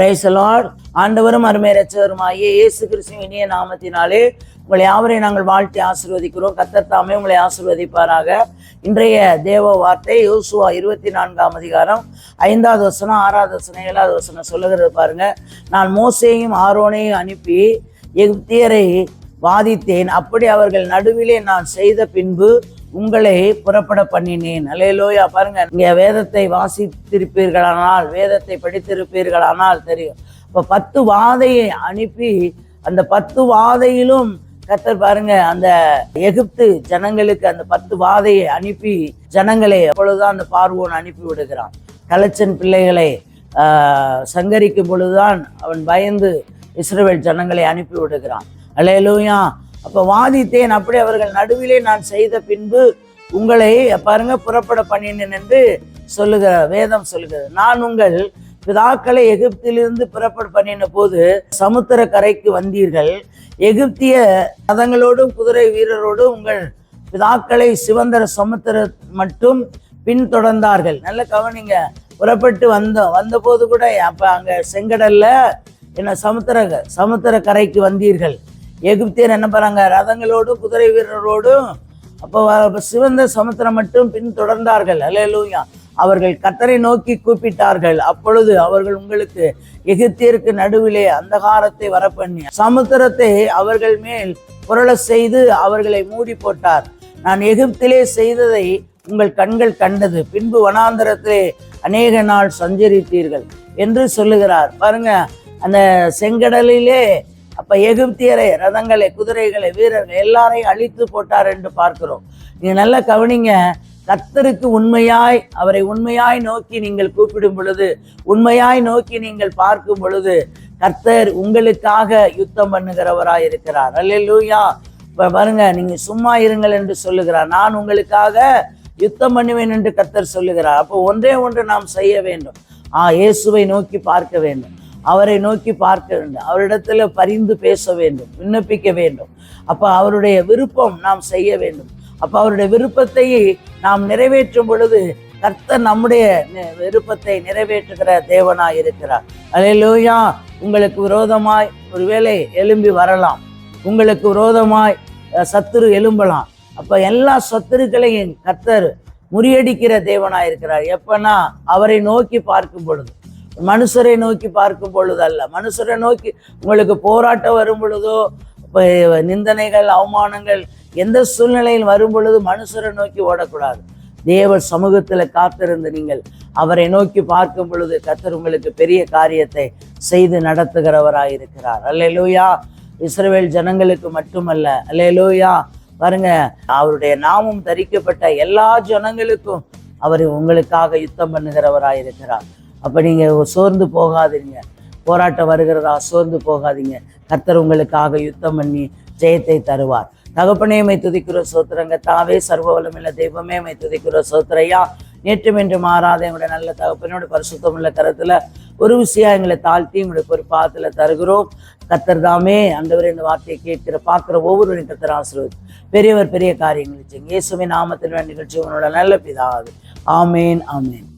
பிரைசலாட் ஆண்டவரும் அருமை ரச்சவருமாகிய இயேசு கிறிஸ்துவின் இனிய நாமத்தினாலே உங்களை யாவரையும் நாங்கள் வாழ்த்தி ஆசிர்வதிக்கிறோம். கத்தர் தாமே உங்களை ஆசீர்வதிப்பாராக. இன்றைய தேவ வார்த்தை யோசுவா இருபத்தி நான்காம் அதிகாரம் ஐந்தாவது வசனம் ஆறாவது வசனம் ஏழாவது வசனம் சொல்லுகிறது பாருங்க. நான் மோசையும் ஆரோனையும் அனுப்பி எகிப்தியரை வாதித்தேன். அப்படி அவர்கள் நடுவிலே நான் செய்த பின்பு உங்களை புறப்பட பண்ணினேன். அலையலோயா பாருங்க நீங்க வேதத்தை வாசித்திருப்பீர்களானால் வேதத்தை படித்திருப்பீர்களானால் தெரியும். இப்போ பத்து வாதையை அனுப்பி அந்த பத்து வாதையிலும் கத்தர் பாருங்க அந்த எகிப்து ஜனங்களுக்கு அந்த பத்து வாதையை அனுப்பி ஜனங்களை அப்பொழுதுதான் அந்த பார்வோன் அனுப்பி விடுகிறான். கலச்சன் பிள்ளைகளை ஆஹ், சங்கரிக்கும் பொழுதுதான் அவன் பயந்து இஸ்ரேல் ஜனங்களை அனுப்பி விடுகிறான். அலையலூயா அப்போ வாதித்தேன். அப்படி அவர்கள் நடுவிலே நான் செய்த பின்பு உங்களை பாருங்க புறப்பட பண்ணினேன் என்று சொல்லுகிற வேதம் சொல்லுகிறது. நான் உங்கள் பிதாக்களை எகிப்திலிருந்து புறப்பட பண்ணின போது சமுத்திர கரைக்கு வந்தீர்கள். எகிப்திய ரதங்களோடும் குதிரை வீரரோடும் உங்கள் பிதாக்களை சிவந்தர சமுத்திர மட்டும் பின்தொடர்ந்தார்கள். நல்ல கவனிங்க. புறப்பட்டு வந்தோம் வந்தபோது கூட அப்போ அங்கே செங்கடல்ல என்ன சமுத்திர சமுத்திர கரைக்கு வந்தீர்கள். எகிப்தியர் என்ன பண்ணாங்க? ரதங்களோடும் குதிரை வீரரோடும் அப்போ சிவந்த சமுத்திரம் மட்டும் பின்தொடர்ந்தார்கள். அலையலூயா அவர்கள் கத்தரை நோக்கி கூப்பிட்டார்கள். அப்பொழுது அவர்கள் உங்களுக்கு எகிப்தியருக்கு நடுவிலே அந்தகாரத்தை வரப்பண்ணி சமுத்திரத்தை அவர்கள் மேல் புரள செய்து அவர்களை மூடி போட்டார். நான் எகிப்திலே செய்ததை உங்கள் கண்கள் கண்டது. பின்பு வனாந்தரத்திலே அநேக நாள் சஞ்சரித்தீர்கள் என்று சொல்லுகிறார். பாருங்க அந்த செங்கடலிலே அப்போ எகிப்தியரை ரதங்களை குதிரைகளை வீரர்கள் எல்லாரையும் அழித்து போட்டார் என்று பார்க்கிறோம். நீங்கள் நல்லா கவனிங்க கத்தருக்கு உண்மையாய் அவரை உண்மையாய் நோக்கி நீங்கள் கூப்பிடும் பொழுது உண்மையாய் நோக்கி நீங்கள் பார்க்கும் பொழுது கர்த்தர் உங்களுக்காக யுத்தம் பண்ணுகிறவராய் இருக்கிறார். அல்லேலூயா. இப்போ பாருங்க நீங்க சும்மா இருங்கள் என்று சொல்லுகிறார். நான் உங்களுக்காக யுத்தம் பண்ணுவேன் என்று கர்த்தர் சொல்லுகிறார். அப்போ ஒன்றே ஒன்று நாம் செய்ய வேண்டும். ஆ இயேசுவை நோக்கி பார்க்க வேண்டும். அவரை நோக்கி பார்க்க வேண்டும் அவரிடத்தில் பரிந்து பேச வேண்டும் விண்ணப்பிக்க வேண்டும். அப்போ அவருடைய விருப்பம் நாம் செய்ய வேண்டும். அப்போ அவருடைய விருப்பத்தை நாம் நிறைவேற்றும் பொழுது கர்த்தர் நம்முடைய விருப்பத்தை நிறைவேற்றுகிற தேவனாய் இருக்கிறார். அலையிலோயா உங்களுக்கு விரோதமாய் ஒருவேளை எழும்பி வரலாம். உங்களுக்கு விரோதமாய் சத்துரு எழும்பலாம். அப்போ எல்லா சத்துருக்களையும் கர்த்தர் முறியடிக்கிற தேவனாய் இருக்கிறார். எப்பன்னா அவரை நோக்கி பார்க்கும் பொழுது. மனுஷரை நோக்கி பார்க்கும் பொழுது அல்ல மனுஷரை நோக்கி உங்களுக்கு போராட்டம் வரும் பொழுதோ நிந்தனைகள் அவமானங்கள் எந்த சூழ்நிலையில் வரும் பொழுது மனுஷரை நோக்கி ஓடக்கூடாது. தேவர் சமூகத்துல காத்திருந்து நீங்கள் அவரை நோக்கி பார்க்கும் பொழுது கத்தர் உங்களுக்கு பெரிய காரியத்தை செய்து நடத்துகிறவராய் இருக்கிறார் அல்லேலூயா. இஸ்ரவேல் ஜனங்களுக்கு மட்டுமல்ல. அல்லேலூயா. பாருங்க அவருடைய நாமம் தரிக்கப்பட்ட எல்லா ஜனங்களுக்கும் அவர் உங்களுக்காக யுத்தம் பண்ணுகிறவராய் இருக்கிறார் அப்போ நீங்கள் சோர்ந்து போகாதீங்க. போராட்டம் வருகிறதா சோர்ந்து போகாதீங்க. கர்த்தர் உங்களுக்காக யுத்தம் பண்ணி ஜெயத்தை தருவார். தகப்பனே மை துதிக்கிற சோத்திரங்க. தாவே சர்வ வல்லமையுள்ள தெய்வமே மை துதிக்கிற சோத்திரையா. நேற்றும் என்று மாறாத எங்களுடைய நல்ல தகப்பனோட பரிசுத்தம் உள்ள கரத்தில் ஒரு விஷயம் எங்களை தாழ்த்தி எங்களுடைய பொறுப்பாத்துல தருகிறோம். கத்தர் தாமே அந்தவர் இந்த வார்த்தையை கேட்கிற பார்க்குற ஒவ்வொருவரையும் கத்தர் ஆசிர்வது. பெரியவர் பெரிய காரியங்கள் செய்யுங்க. இயேசுவின் நாமத்தில் நிகழ்ச்சி உங்களோட நல்ல பிதாவது ஆமேன் ஆமேன்.